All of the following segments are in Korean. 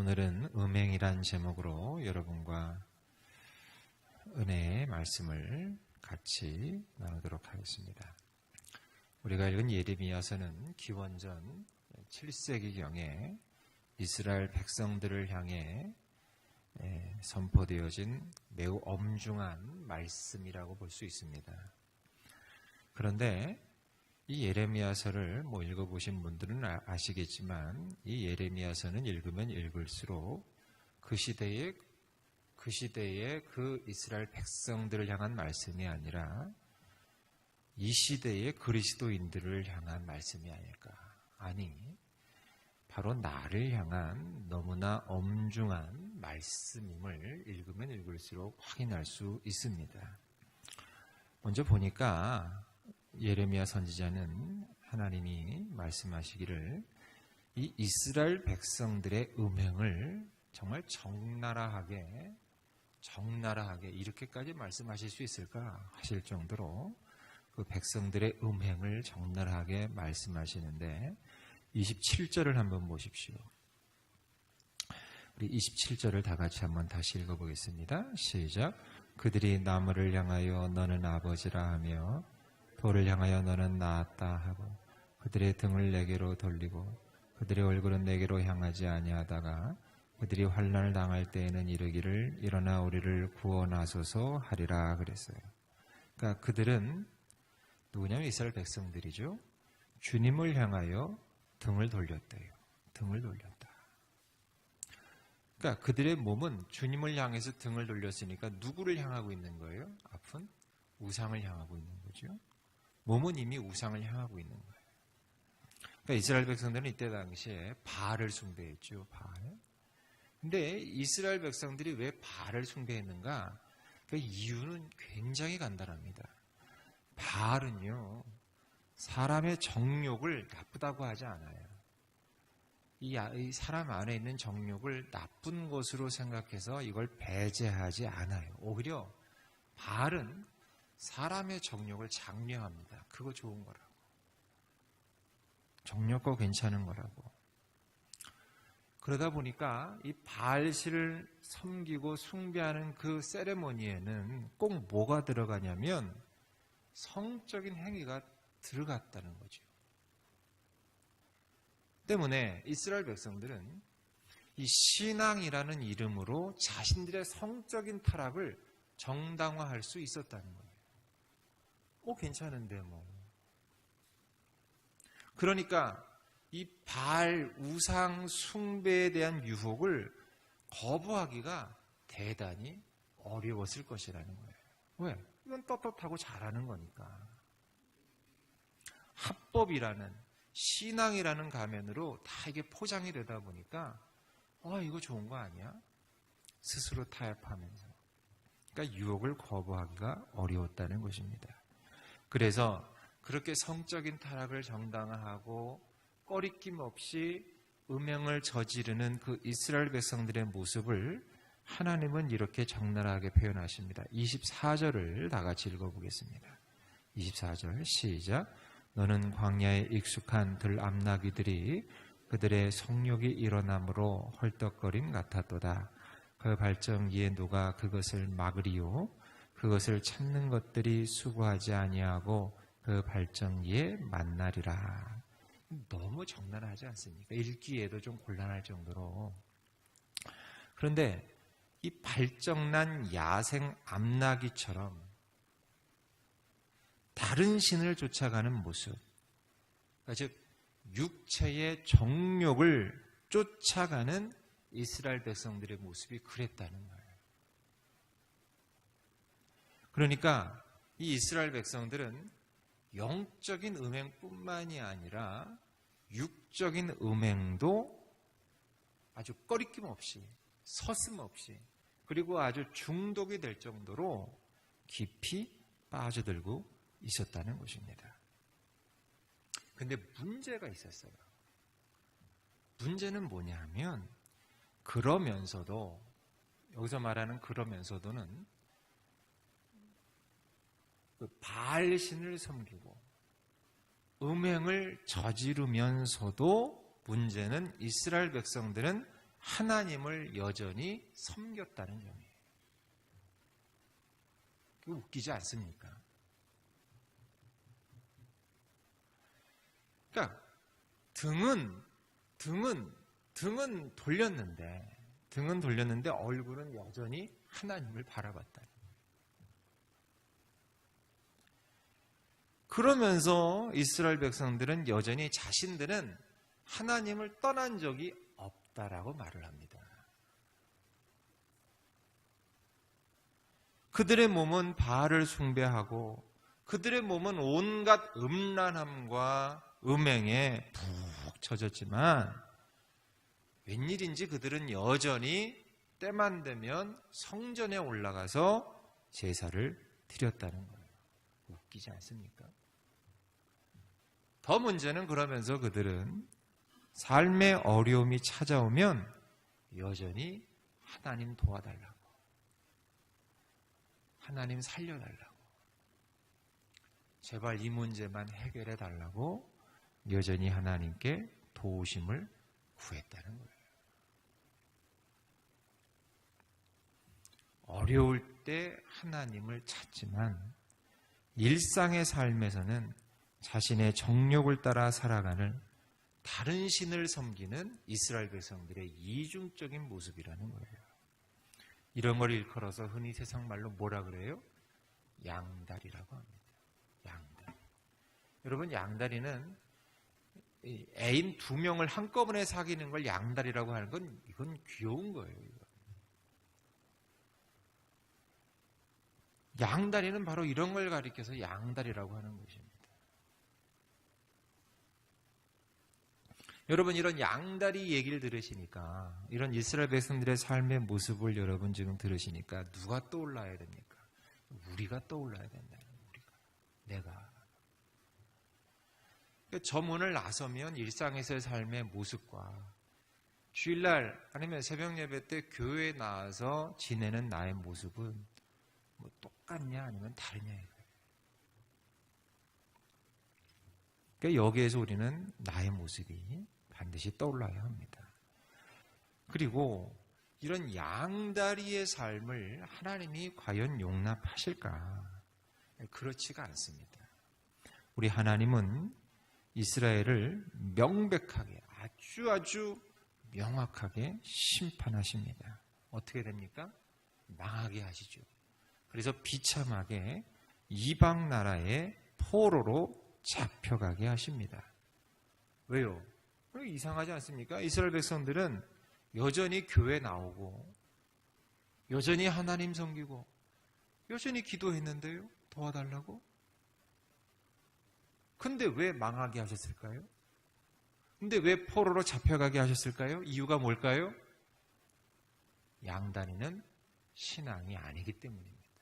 오늘은 음행이란 제목으로 여러분과 은혜의 말씀을 같이 나누도록 하겠습니다. 우리가 읽은 예레미야서는 기원전 7세기경에 이스라엘 백성들을 향해 예, 선포되어진 매우 엄중한 말씀이라고 볼 수 있습니다. 그런데 이 예레미야서를 뭐 읽어보신 분들은 아- 아시겠지만 이 예레미야서는 읽으면 읽을수록 그 시대의 그 시대의 그 이스라엘 백성들을 향한 말씀이 아니라 이 시대의 그리스도인들을 향한 말씀이 아닐까. 아니, 바로 나를 향한 너무나 엄중한 말씀임을 읽으면 읽을수록 확인할 수 있습니다. 먼저 보니까 예레미야 선지자는 하나님이 말씀하시기를 이 이스라엘 백성들의 음행을 정말 적나라하게 적나라하게 이렇게까지 말씀하실 수 있을까 하실 정도로 그 백성들의 음행을 적나라하게 말씀하시는데 27절을 한번 보십시오. 우리 27절을 다 같이 한번 다시 읽어보겠습니다. 시작. 그들이 나무를 향하여 너는 아버지라 하며 돌을 향하여 너는 나았다 하고 그들의 등을 내게로 돌리고 그들의 얼굴은 내게로 향하지 아니하다가 그들이 환난을 당할 때에는 이르기를 일어나 우리를 구원하소서 하리라 그랬어요. 그러니까 그들은 누구냐면 이스라엘 백성들이죠. 주님을 향하여 등을 돌렸대요. 등을 돌렸다. 그러니까 그들의 몸은 주님을 향해서 등을 돌렸으니까 누구를 향하고 있는 거예요? 아픈 우상을 향하고 있는 거죠. 몸은 이미 우상을 향하고 있는 거예요. 그러니까 이스라엘 백성들은 이때 당시에 바알을 숭배했죠. 바알. 근데 이스라엘 백성들이 왜 바알을 숭배했는가? 그 이유는 굉장히 간단합니다. 바알은요, 사람의 정욕을 나쁘다고 하지 않아요. 이, 아- 이 사람 안에 있는 정욕을 나쁜 것으로 생각해서 이걸 배제하지 않아요. 오히려 바알은 사람의 정욕을 장려합니다. 그거 좋은 거라고. 정욕거 괜찮은 거라고. 그러다 보니까 이 바알씨를 섬기고 숭배하는 그 세레모니에는 꼭 뭐가 들어가냐면 성적인 행위가 들어갔다는 거죠. 때문에 이스라엘 백성들은 이 신앙이라는 이름으로 자신들의 성적인 타락을 정당화할 수 있었다는 거예요. 어, 괜찮은데 뭐. 그러니까 이 발 우상 숭배에 대한 유혹을 거부하기가 대단히 어려웠을 것이라는 거예요. 왜? 이건 떳떳하고 잘하는 거니까. 합법이라는 신앙이라는 가면으로 다 이게 포장이 되다 보니까 어 이거 좋은 거 아니야? 스스로 타협하면서. 그러니까 유혹을 거부하기가 어려웠다는 것입니다. 그래서 그렇게 성적인 타락을 정당화하고 꺼리낌 없이 음행을 저지르는 그 이스라엘 백성들의 모습을 하나님은 이렇게 적나라하게 표현하십니다. 24절을 다 같이 읽어보겠습니다. 24절 시작. 너는 광야에 익숙한 들암나귀들이 그들의 성욕이 일어남으로 헐떡거림 같았도다. 그 발정기에 누가 그것을 막으리요? 그것을 찾는 것들이 수고하지 아니하고 그 발정기에 만나리라. 너무 적나라하지 않습니까? 읽기에도 좀 곤란할 정도로. 그런데 이 발정난 야생 암나기처럼 다른 신을 쫓아가는 모습, 그러니까 즉 육체의 정욕을 쫓아가는 이스라엘 백성들의 모습이 그랬다는 거예요. 그러니까 이 이스라엘 백성들은 영적인 음행뿐만이 아니라 육적인 음행도 아주 꺼리낌 없이 서슴 없이 그리고 아주 중독이 될 정도로 깊이 빠져들고 있었다는 것입니다. 근데 문제가 있었어요. 문제는 뭐냐 하면 그러면서도 여기서 말하는 그러면서도는 그 바알 신을 섬기고 음행을 저지르면서도 문제는 이스라엘 백성들은 하나님을 여전히 섬겼다는 점이에요. 그 웃기지 않습니까? 그러니까 등은 등은 등은 돌렸는데 등은 돌렸는데 얼굴은 여전히 하나님을 바라봤다. 그러면서 이스라엘 백성들은 여전히 자신들은 하나님을 떠난 적이 없다라고 말을 합니다. 그들의 몸은 바알을 숭배하고 그들의 몸은 온갖 음란함과 음행에 푹 젖었지만 웬일인지 그들은 여전히 때만 되면 성전에 올라가서 제사를 드렸다는 거예요. 웃기지 않습니까? 더 문제는 그러면서 그들은 삶의 어려움이 찾아오면 여전히 하나님 도와달라고. 하나님 살려달라고. 제발 이 문제만 해결해 달라고 여전히 하나님께 도우심을 구했다는 거예요. 어려울 때 하나님을 찾지만 일상의 삶에서는 자신의 정욕을 따라 살아가는 다른 신을 섬기는 이스라엘 백성들의 이중적인 모습이라는 거예요. 이런 걸 일컬어서 흔히 세상 말로 뭐라 그래요? 양다리라고 합니다. 양다리. 여러분, 양다리는 애인 두 명을 한꺼번에 사귀는 걸 양다리라고 하는 건 이건 귀여운 거예요. 양다리는 바로 이런 걸 가리켜서 양다리라고 하는 것입니다. 여러분 이런 양다리 얘기를 들으시니까 이런 이스라엘 백성들의 삶의 모습을 여러분 지금 들으시니까 누가 떠올라야 됩니까? 우리가 떠올라야 된다는 우리가 내가 저 문을 나서면 일상에서의 삶의 모습과 주일날 아니면 새벽 예배 때 교회에 나와서 지내는 나의 모습은 뭐 똑같냐 아니면 다르냐. 그러니까 여기에서 우리는 나의 모습이 반드시 떠올라야 합니다. 그리고 이런 양다리의 삶을 하나님이 과연 용납하실까? 그렇지가 않습니다. 우리 하나님은 이스라엘을 명백하게 아주 아주 명확하게 심판하십니다. 어떻게 됩니까? 망하게 하시죠. 그래서 비참하게 이방 나라의 포로로 잡혀가게 하십니다. 왜요? 이상하지 않습니까? 이스라엘 백성들은 여전히 교회 나오고 여전히 하나님 섬기고 여전히 기도했는데요. 도와달라고? 근데 왜 망하게 하셨을까요? 근데 왜 포로로 잡혀가게 하셨을까요? 이유가 뭘까요? 양다리는 신앙이 아니기 때문입니다.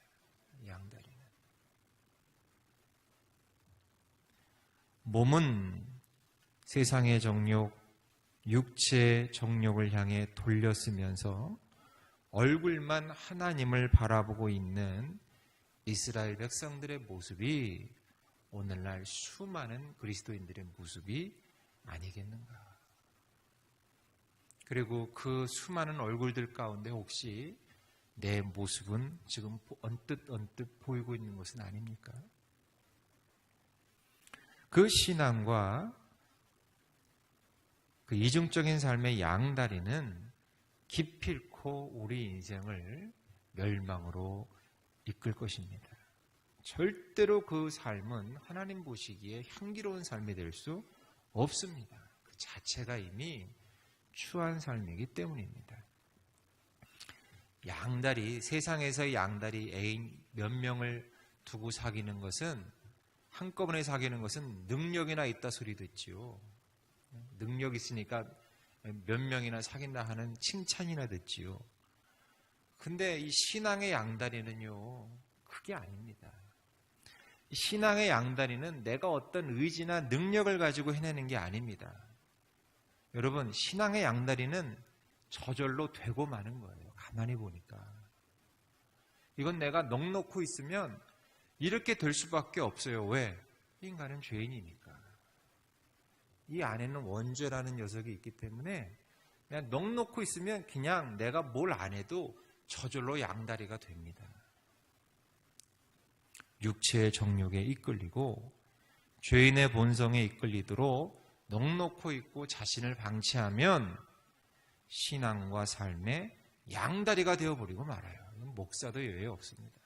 양다리는. 몸은 세상의 정욕, 육체의 정욕을 향해 돌렸으면서 얼굴만 하나님을 바라보고 있는 이스라엘 백성들의 모습이 오늘날 수많은 그리스도인들의 모습이 아니겠는가. 그리고 그 수많은 얼굴들 가운데 혹시 내 모습은 지금 언뜻 언뜻 보이고 있는 것은 아닙니까? 그 신앙과 그 이중적인 삶의 양다리는 기필코 우리 인생을 멸망으로 이끌 것입니다. 절대로 그 삶은 하나님 보시기에 향기로운 삶이 될 수 없습니다. 그 자체가 이미 추한 삶이기 때문입니다. 양다리, 세상에서 양다리 애인 몇 명을 두고 사귀는 것은 한꺼번에 사귀는 것은 능력이나 있다 소리 듣지요. 능력 있으니까 몇 명이나 사귄다 하는 칭찬이나 듣지요. 근데 이 신앙의 양다리는요, 그게 아닙니다. 신앙의 양다리는 내가 어떤 의지나 능력을 가지고 해내는 게 아닙니다. 여러분, 신앙의 양다리는 저절로 되고 마는 거예요. 가만히 보니까. 이건 내가 넉넉히 있으면 이렇게 될 수밖에 없어요. 왜? 인간은 죄인이니까. 이 안에는 원죄라는 녀석이 있기 때문에 그냥 넉놓고 있으면 그냥 내가 뭘 안 해도 저절로 양다리가 됩니다. 육체의 정욕에 이끌리고 죄인의 본성에 이끌리도록 넉놓고 있고 자신을 방치하면 신앙과 삶의 양다리가 되어버리고 말아요. 목사도 예외 없습니다.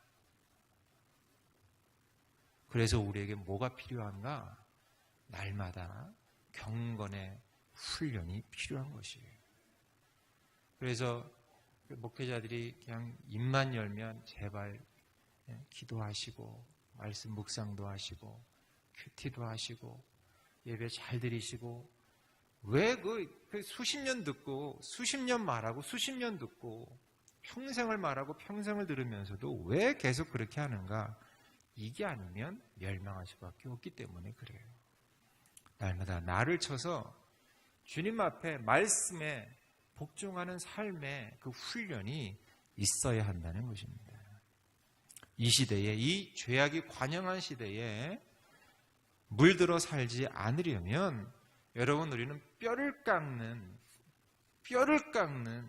그래서 우리에게 뭐가 필요한가? 날마다 경건의 훈련이 필요한 것이에요. 그래서 그 목회자들이 그냥 입만 열면 제발 예, 기도하시고 말씀 묵상도 하시고 큐티도 하시고 예배 잘 드리시고 왜그 그 수십 년 듣고 수십 년 말하고 수십 년 듣고 평생을 말하고 평생을 들으면서도 왜 계속 그렇게 하는가? 이게 아니면 멸망할 수밖에 없기 때문에 그래요. 날마다 나를 쳐서 주님 앞에 말씀에 복종하는 삶의 그 훈련이 있어야 한다는 것입니다. 이 시대에 이 죄악이 관영한 시대에 물들어 살지 않으려면 여러분 우리는 뼈를 깎는 뼈를 깎는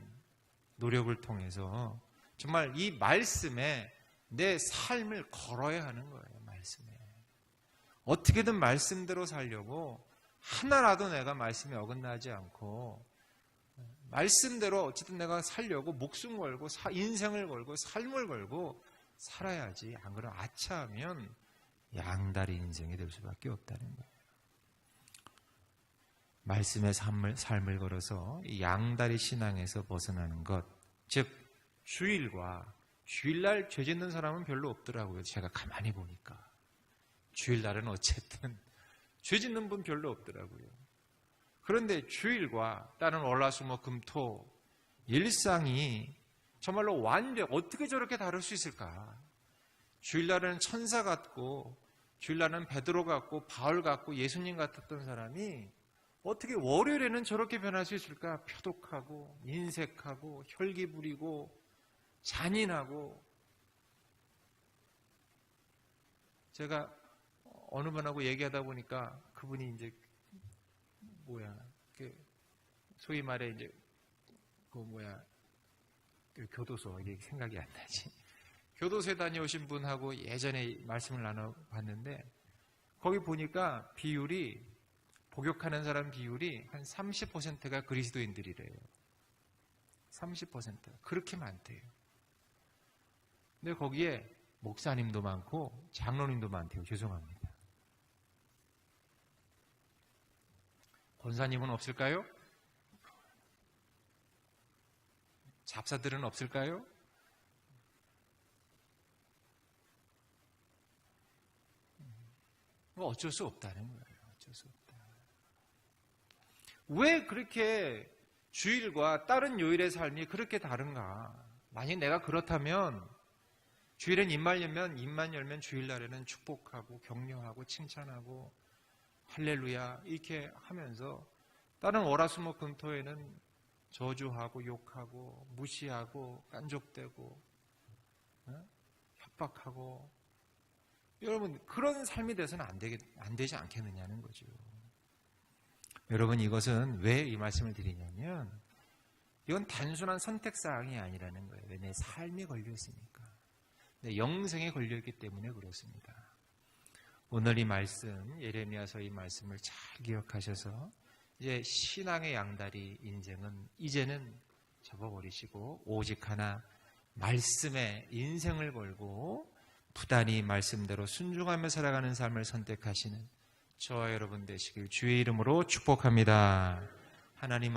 노력을 통해서 정말 이 말씀에 내 삶을 걸어야 하는 거예요. 어떻게든 말씀대로 살려고 하나라도 내가 말씀에 어긋나지 않고 말씀대로 어쨌든 내가 살려고 목숨 걸고 인생을 걸고 삶을 걸고 살아야지 안 그러면 아차하면 양다리 인생이 될 수밖에 없다는 거예요. 말씀의 삶을, 삶을 걸어서 양다리 신앙에서 벗어나는 것, 즉 주일과 주일날 죄 짓는 사람은 별로 없더라고요. 제가 가만히 보니까 주일날은 어쨌든 죄 짓는 분 별로 없더라고요. 그런데 주일과 다른 월화수목 금토 일상이 정말로 완벽 어떻게 저렇게 다를 수 있을까? 주일날은 천사 같고 주일날은 베드로 같고 바울 같고 예수님 같았던 사람이 어떻게 월요일에는 저렇게 변할 수 있을까? 표독하고 인색하고 혈기 부리고 잔인하고 제가 어느 분하고 얘기하다 보니까 그분이 이제 뭐야 그 소위 말해 이제 그 뭐야 그 교도소 이게 생각이 안 나지 교도소에 다녀오신 분하고 예전에 말씀을 나눠봤는데 거기 보니까 비율이 복역하는 사람 비율이 한 30%가 그리스도인들이래요. 30% 그렇게 많대요. 근데 거기에 목사님도 많고 장로님도 많대요. 죄송합니다. 권사님은 없을까요? 잡사들은 없을까요? 뭐 어쩔 수 없다는 거예요. 어쩔 수 없다. 왜 그렇게 주일과 다른 요일의 삶이 그렇게 다른가? 만약 내가 그렇다면 주일엔 입만 열면 입만 열면 주일날에는 축복하고 격려하고 칭찬하고 할렐루야 이렇게 하면서 다른 월화수목 금토에는 저주하고 욕하고 무시하고 깐족되고 어? 협박하고 여러분 그런 삶이 돼서는 안, 되겠, 안 되지 않겠느냐는 거죠. 여러분 이것은 왜 이 말씀을 드리냐면 이건 단순한 선택 사항이 아니라는 거예요. 왜내 삶이 걸려 있으니까. 내 영생에 걸려 있기 때문에 그렇습니다. 오늘 이 말씀 예레미야서 이 말씀을 잘 기억하셔서 이제 신앙의 양다리 인생은 이제는 접어버리시고 오직 하나 말씀에 인생을 걸고 부단히 말씀대로 순종하며 살아가는 삶을 선택하시는 저와 여러분 되시길 주의 이름으로 축복합니다. 하나님